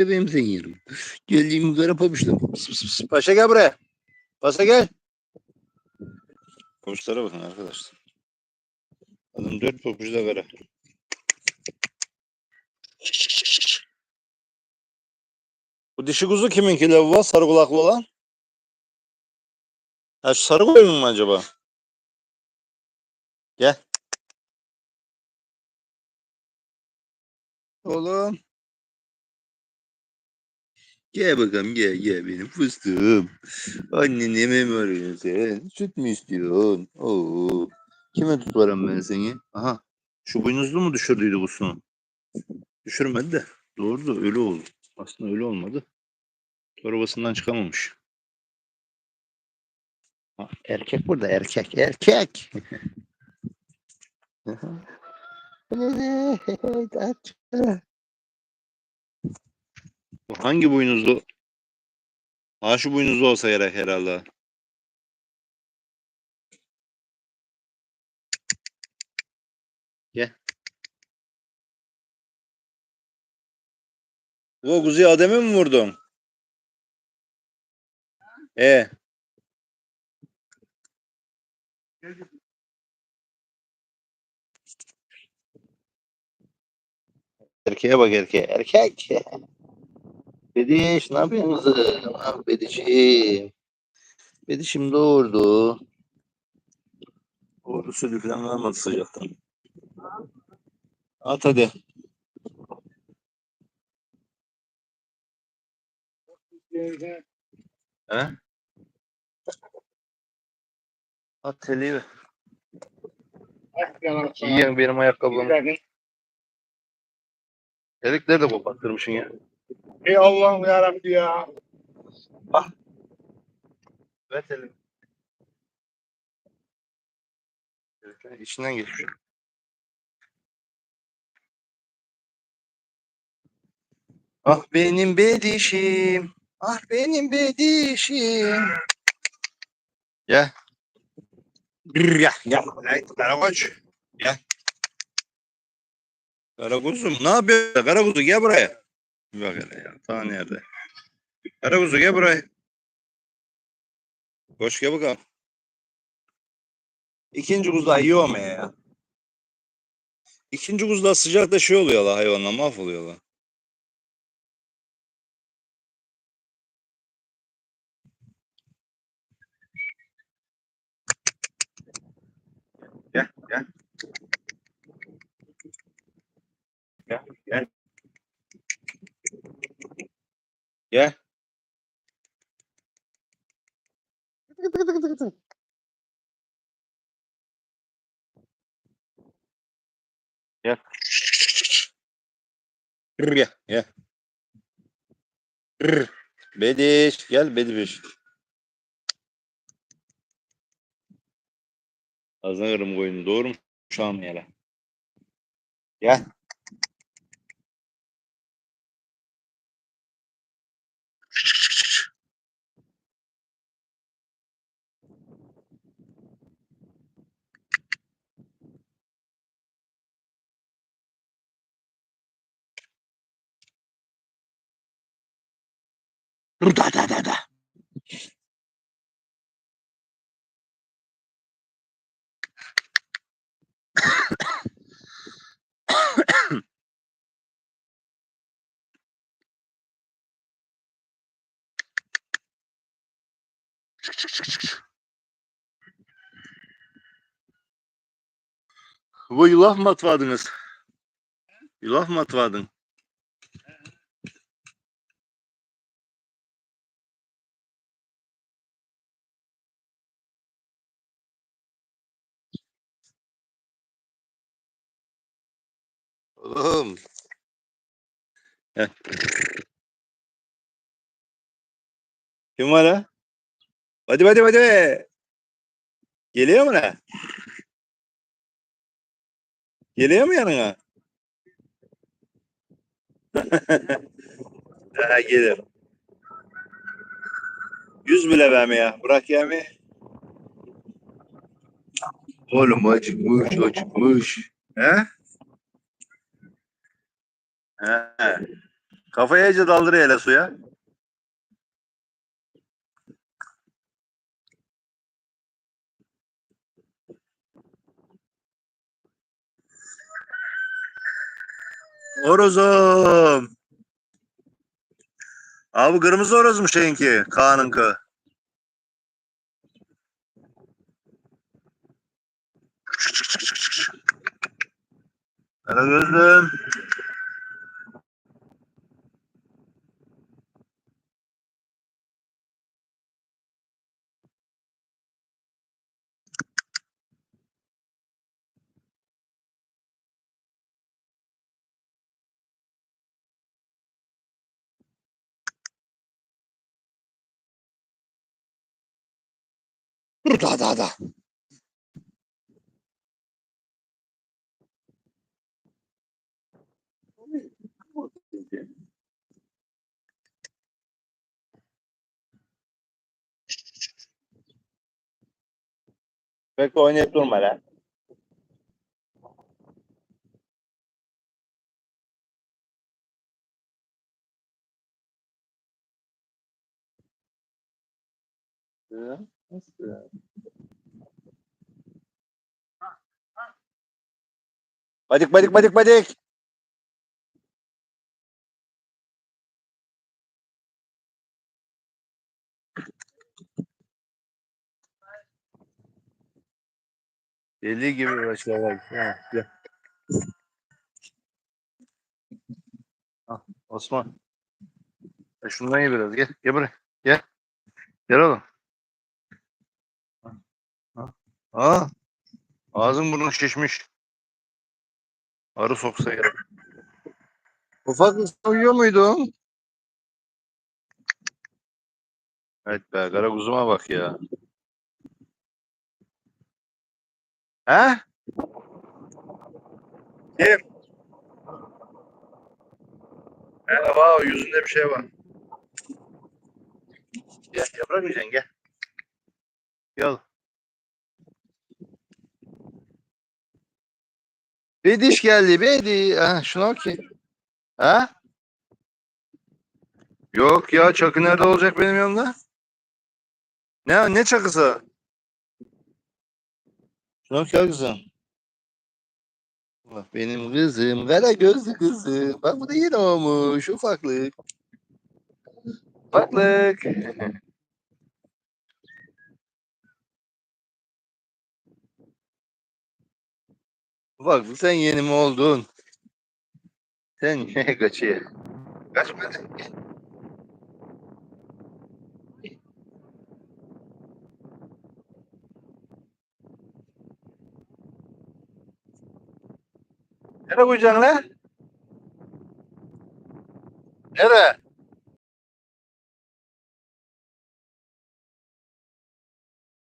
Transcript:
Bebeğim seni yerim. Geldiğim kara pabuçla. Paşa gel buraya. Paşa gel. Pabuçlara bakın arkadaşlar. Adam dört pabucu da kara. Bu dişi kuzu kiminki lavuğa? Sarı kulaklı olan? Ha şu sarı koyun mu acaba? Gel. Oğlum. Gel bakalım gel gel benim fıstığım. Annene mi arıyorsun sen? Süt mü istiyorsun? Oo. Kime tutarım ben seni? Aha. Şu boynuzlu mu düşürdüydü kusunu? Düşürmedi de. Doğru da öyle oldu. Aslında öyle olmadı. Torbasından çıkamamış. Ha, erkek burada erkek erkek. Bu hangi boynuzlu? Ha şu boynuzlu olsa gerek herhalde. Gel. O kuzuyu Adem'e mi vurdun? E. Erkeğe bak erkeğe. Erkek. Bediş ne yapıyorsun kızım? Ah Bedişim. Bedişim doğurdu. Doğru sütü falan sıcaktan. At hadi. He? At teliği. Yiyen benim ayakkabımı. Delikleri de kopattırmışsın ya. Ey Allah'ım ya. Ver elini. Evet, İçinden geçmiş. Ah benim bedişim. Ah benim bedişim. Gel. Gel. Gel. Karakoç. Gel. Karakuzum ne yapıyor? Karakuzu gel buraya. Bak hele ya. Ta nerede? Karakuzu gel buraya. Koş gel bakalım. İkinci buzdağı yiyor mu ya? İkinci buzdağı sıcakta şey oluyorlar hayvanlar mahvoluyorlar. Gel gel. Gel gel. Gel. Gel. Gel gel. Rrr. Bediş gel Bediş. Ağzına kırım koyunu doğru mu? Şu an yere. Gel. Da da da da. Bu yulaf mı atvadınız? Yulaf mı atvadın? Oğlum. Heh. Kim var ha? Hadi hadi hadi. Geliyor mu ne? Geliyor mu yanına? ha, gelir. Yüz bile verme ya. Bırak yemi. Oğlum acıkmış acıkmış. He? He. Kafayı iyice daldır hele suya. Horozum. Abi kırmızı horoz mu şeyinki? Kaan'ınki. Kara Dur da da. Pek oynayıp durma lan. Ya, nasıl ya? Badik badik badik badik. Deli gibi başlar. Ha, gel. Al, Osman. Şundan ye biraz. Gel. Gel buraya. Gel. Gel oğlum. Ha, ha. Ağzın burnun şişmiş. Arı soksa ya. Ufak uyuyor muydun? Evet be kara kuzuma bak ya. He? Kim? Merhaba yüzünde bir şey var. Gel yaprak yiyeceksin gel. Gel. Bir diş geldi bir Ha, şuna bakayım. Ha? Yok ya çakı nerede olacak benim yanımda? Ne ne çakısı? Şuna bak ya kızım. Bak benim kızım, kara gözlü kızım. Bak bu da yeni olmuş, ufaklık. Ufaklık. Ufaklık sen yeni mi oldun? Sen ne kaçıyor? Kaçmadın. Nereye koyacaksın lan? Nereye?